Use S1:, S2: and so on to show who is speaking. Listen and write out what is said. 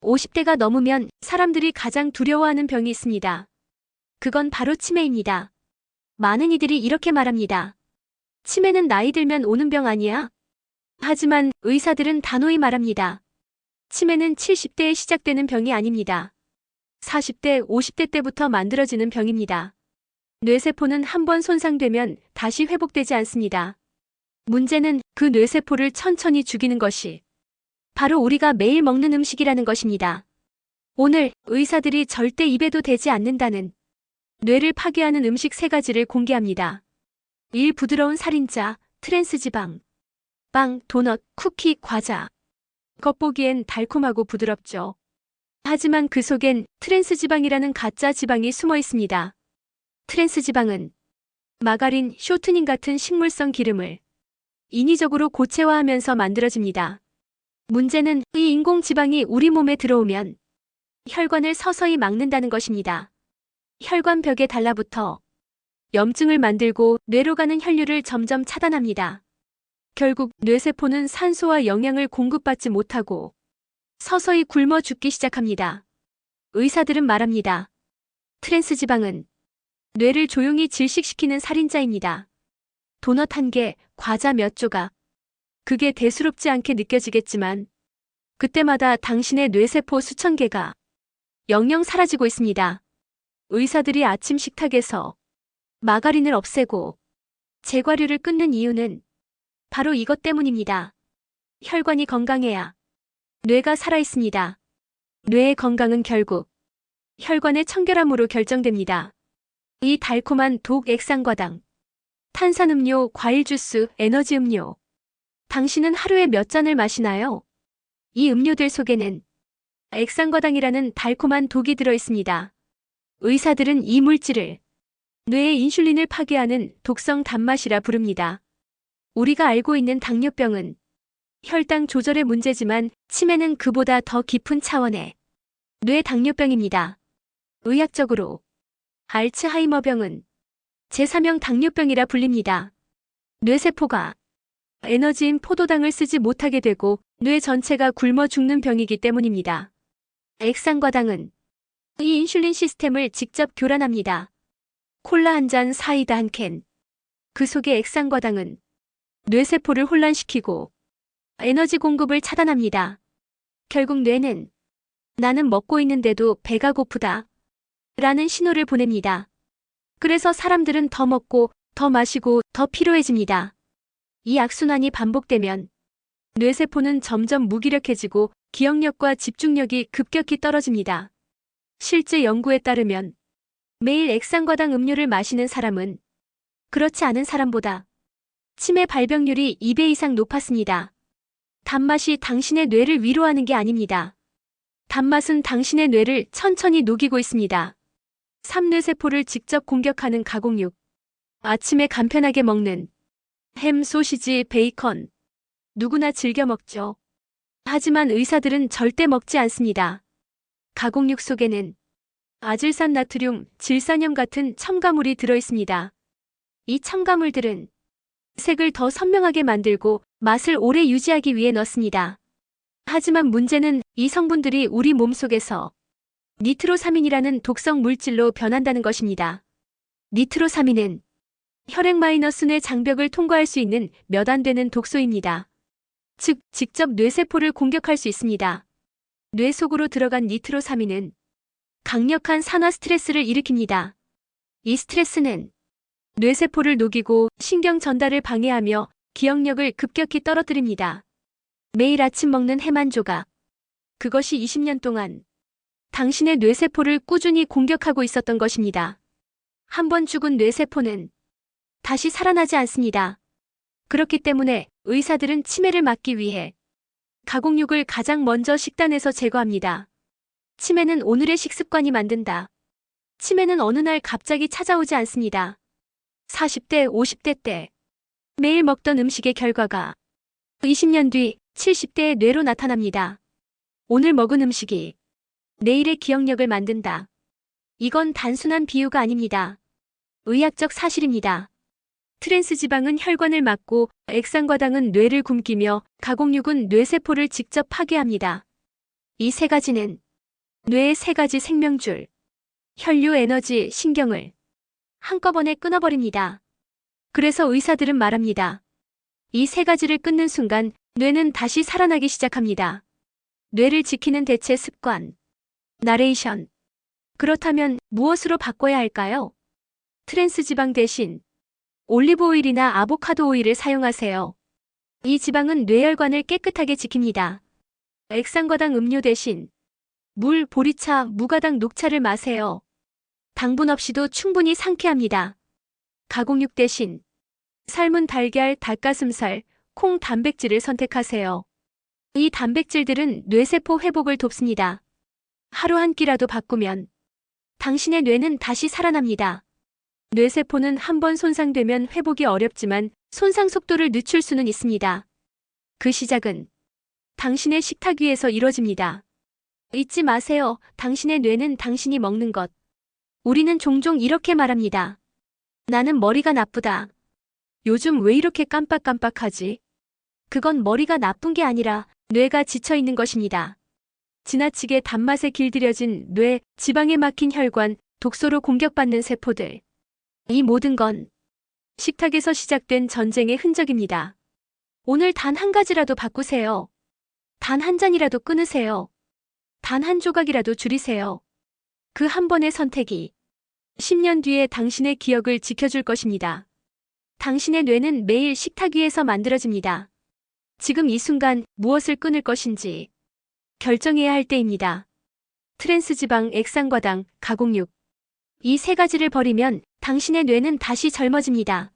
S1: 50대가 넘으면 사람들이 가장 두려워하는 병이 있습니다. 그건 바로 치매입니다. 많은 이들이 이렇게 말합니다. 치매는 나이 들면 오는 병 아니야? 하지만 의사들은 단호히 말합니다. 치매는 70대에 시작되는 병이 아닙니다. 40대, 50대 때부터 만들어지는 병입니다. 뇌세포는 한 번 손상되면 다시 회복되지 않습니다. 문제는 그 뇌세포를 천천히 죽이는 것이 바로 우리가 매일 먹는 음식이라는 것입니다. 오늘 의사들이 절대 입에도 대지 않는다는 뇌를 파괴하는 음식 세 가지를 공개합니다. 1. 부드러운 살인자, 트랜스 지방. 빵, 도넛, 쿠키, 과자. 겉보기엔 달콤하고 부드럽죠. 하지만 그 속엔 트랜스 지방이라는 가짜 지방이 숨어 있습니다. 트랜스 지방은 마가린, 쇼트닝 같은 식물성 기름을 인위적으로 고체화하면서 만들어집니다. 문제는 이 인공 지방이 우리 몸에 들어오면 혈관을 서서히 막는다는 것입니다. 혈관 벽에 달라붙어 염증을 만들고 뇌로 가는 혈류를 점점 차단합니다. 결국 뇌세포는 산소와 영양을 공급받지 못하고 서서히 굶어 죽기 시작합니다. 의사들은 말합니다. 트랜스 지방은 뇌를 조용히 질식시키는 살인자입니다. 도넛 한 개, 과자 몇 조각. 그게 대수롭지 않게 느껴지겠지만 그때마다 당신의 뇌세포 수천 개가 영영 사라지고 있습니다. 의사들이 아침 식탁에서 마가린을 없애고 제과류를 끊는 이유는 바로 이것 때문입니다. 혈관이 건강해야 뇌가 살아있습니다. 뇌의 건강은 결국 혈관의 청결함으로 결정됩니다. 이 달콤한 독 액상과당, 탄산음료, 과일 주스, 에너지 음료. 당신은 하루에 몇 잔을 마시나요? 이 음료들 속에는 액상과당이라는 달콤한 독이 들어 있습니다. 의사들은 이 물질을 뇌의 인슐린을 파괴하는 독성 단맛이라 부릅니다. 우리가 알고 있는 당뇨병은 혈당 조절의 문제지만 치매는 그보다 더 깊은 차원의 뇌 당뇨병입니다. 의학적으로 알츠하이머병은 제3형 당뇨병이라 불립니다. 뇌세포가 에너지인 포도당을 쓰지 못하게 되고 뇌 전체가 굶어 죽는 병이기 때문입니다. 액상과 당은 이 인슐린 시스템을 직접 교란합니다. 콜라 한 잔, 사이다 한 캔. 그 속의 액상과 당은 뇌세포를 혼란시키고 에너지 공급을 차단합니다. 결국 뇌는 나는 먹고 있는데도 배가 고프다. 라는 신호를 보냅니다. 그래서 사람들은 더 먹고 더 마시고 더 피로해집니다. 이 악순환이 반복되면 뇌세포는 점점 무기력해지고 기억력과 집중력이 급격히 떨어집니다. 실제 연구에 따르면 매일 액상과당 음료를 마시는 사람은 그렇지 않은 사람보다 치매 발병률이 2배 이상 높았습니다. 단맛이 당신의 뇌를 위로하는 게 아닙니다. 단맛은 당신의 뇌를 천천히 녹이고 있습니다. 삼뇌세포를 직접 공격하는 가공육. 아침에 간편하게 먹는 햄, 소시지, 베이컨. 누구나 즐겨 먹죠. 하지만 의사들은 절대 먹지 않습니다. 가공육 속에는 아질산 나트륨, 질산염 같은 첨가물이 들어 있습니다. 이 첨가물들은 색을 더 선명하게 만들고 맛을 오래 유지하기 위해 넣습니다. 하지만 문제는 이 성분들이 우리 몸 속에서 니트로사민이라는 독성 물질로 변한다는 것입니다. 니트로사민은 혈액 마이너스 뇌 장벽을 통과할 수 있는 몇 안 되는 독소입니다. 즉, 직접 뇌세포를 공격할 수 있습니다. 뇌 속으로 들어간 니트로사민은 강력한 산화 스트레스를 일으킵니다. 이 스트레스는 뇌세포를 녹이고 신경 전달을 방해하며 기억력을 급격히 떨어뜨립니다. 매일 아침 먹는 햄한 조각. 그것이 20년 동안 당신의 뇌세포를 꾸준히 공격하고 있었던 것입니다. 한 번 죽은 뇌세포는 다시 살아나지 않습니다. 그렇기 때문에 의사들은 치매를 막기 위해 가공육을 가장 먼저 식단에서 제거합니다. 치매는 오늘의 식습관이 만든다. 치매는 어느 날 갑자기 찾아오지 않습니다. 40대, 50대 때 매일 먹던 음식의 결과가 20년 뒤 70대의 뇌로 나타납니다. 오늘 먹은 음식이 내일의 기억력을 만든다. 이건 단순한 비유가 아닙니다. 의학적 사실입니다. 트랜스 지방은 혈관을 막고 액상과당은 뇌를 굶기며 가공육은 뇌세포를 직접 파괴합니다. 이 세 가지는 뇌의 세 가지 생명줄, 혈류, 에너지, 신경을 한꺼번에 끊어버립니다. 그래서 의사들은 말합니다. 이 세 가지를 끊는 순간 뇌는 다시 살아나기 시작합니다. 뇌를 지키는 대체 습관, 나레이션. 그렇다면 무엇으로 바꿔야 할까요? 트랜스 지방 대신 올리브 오일이나 아보카도 오일을 사용하세요. 이 지방은 뇌혈관을 깨끗하게 지킵니다. 액상과당 음료 대신 물, 보리차, 무가당 녹차를 마세요. 당분 없이도 충분히 상쾌합니다. 가공육 대신 삶은 달걀, 닭가슴살, 콩 단백질을 선택하세요. 이 단백질들은 뇌세포 회복을 돕습니다. 하루 한 끼라도 바꾸면 당신의 뇌는 다시 살아납니다. 뇌세포는 한번 손상되면 회복이 어렵지만 손상 속도를 늦출 수는 있습니다. 그 시작은 당신의 식탁 위에서 이뤄집니다. 잊지 마세요. 당신의 뇌는 당신이 먹는 것. 우리는 종종 이렇게 말합니다. 나는 머리가 나쁘다. 요즘 왜 이렇게 깜빡깜빡하지? 그건 머리가 나쁜 게 아니라 뇌가 지쳐 있는 것입니다. 지나치게 단맛에 길들여진 뇌, 지방에 막힌 혈관, 독소로 공격받는 세포들. 이 모든 건 식탁에서 시작된 전쟁의 흔적입니다. 오늘 단 한 가지라도 바꾸세요. 단 한 잔이라도 끊으세요. 단 한 조각이라도 줄이세요. 그 한 번의 선택이 10년 뒤에 당신의 기억을 지켜줄 것입니다. 당신의 뇌는 매일 식탁 위에서 만들어집니다. 지금 이 순간 무엇을 끊을 것인지 결정해야 할 때입니다. 트랜스 지방, 액상과당, 가공육. 이 세 가지를 버리면 당신의 뇌는 다시 젊어집니다.